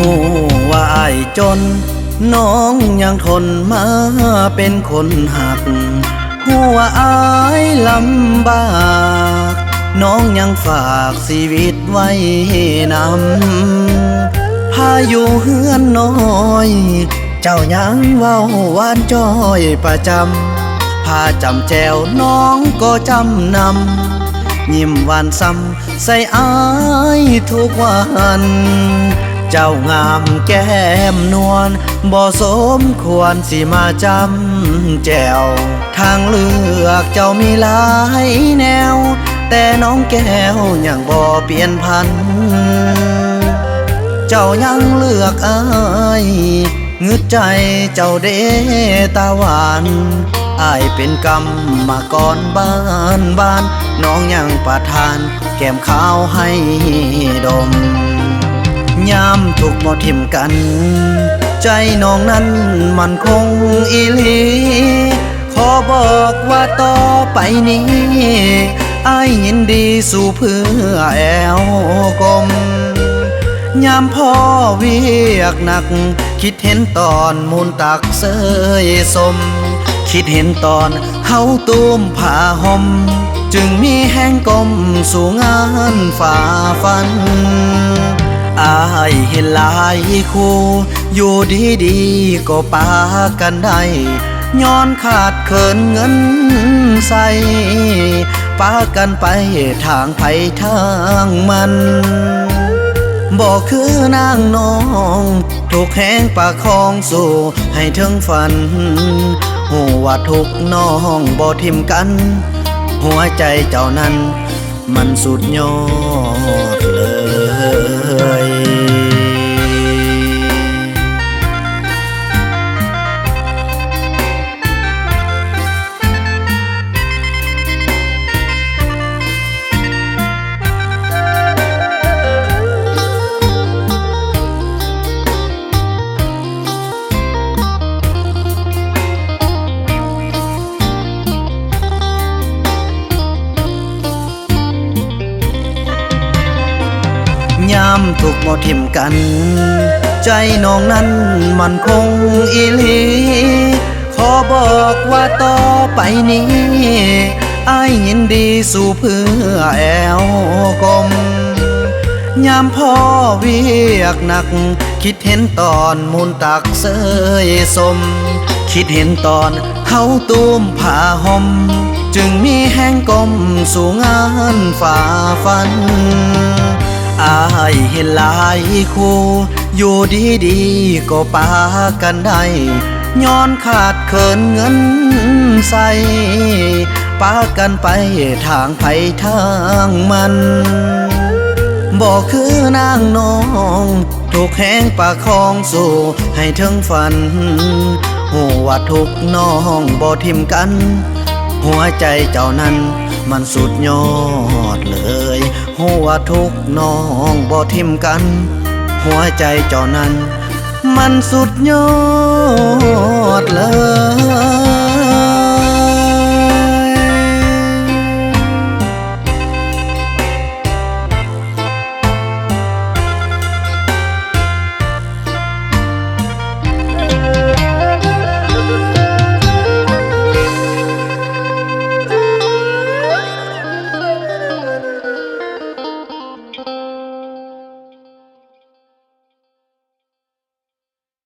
หูว่าอายจน น้องยังทนมาเป็นคนหักหูว่าอายลำบาก น้องยังฝากชีวิตไว้นำพาอยู่เฮือนน้อย เจ้ายังเว้าวานจ้อยประจำพาจำแจวน้องก็จำนำยิ้มหวานซ้ำใส่อายทุกวัน เจ้างามแก้มนวลบ่สมควรสิมาจำแจวทางเลือกเจ้ามีหลายแนว แต่น้องแก้วยังบ่เปลี่ยนพัน เจ้ายังเลือกอายงึดใจเจ้าเดตาหวานอายเป็นกรรมมาก่อนบ้านบ้าน น้องยังประทาน แก้มขาวให้ดม ยามถูกบ่ทิมกัน ใจน้องนั้นมันคงอีหลี ขอบอกว่าต่อไปนี้อายยินดีสู่เพื่อแอวกลมยามพ่อเวียกหนัก คิดเห็นตอนมูลตักเสยสม คิดเห็นตอนเฮาตูมผ้าห่มจึงมีแห้งกลมสู่งานฝ่าฟัน อายเห็นหลายคู่อยู่ดีดีก็ปากันได้ย้อนขาดเขินเงินใส่ปากันไปทางไผทางมันบอกคือนางน้อง ถูกแห้งปากคองสู่ให้ถึงฝันหัวาทุกน้องบ่ทิมกัน หัวใจเจ้านั้นมันสุดยอดามถูกบ่ทิมกัน ใจน้องนั้นมันคงอีหลีขอบอกว่าต่อไปนี้อายยินดีสู่เพื่อแอวกลมยามพ่อเวียกหนัก คิดเห็นตอนมูลตักเสยสม คิดเห็นตอนเฮาตูมผ้าห่มจึงมีแห้งกลมสู่งานฝ่าฟัน อายเห็นหลายคู่ อยู่ดีดีก็ปากันได้ย้อนขาดเขินเงินใส่ปากันไปทางไผทางมันบอกคือนางน้อง ถูกแห้งปากคองสู่ให้ถึงฝันหัวาทุกน้องบ่ทิมกัน หัวใจเจ้านั้น มันสุดยอดเลยหัวทุกน้องบ่ทิมกัน หัวใจเจ้านั้น มันสุดยอดเลย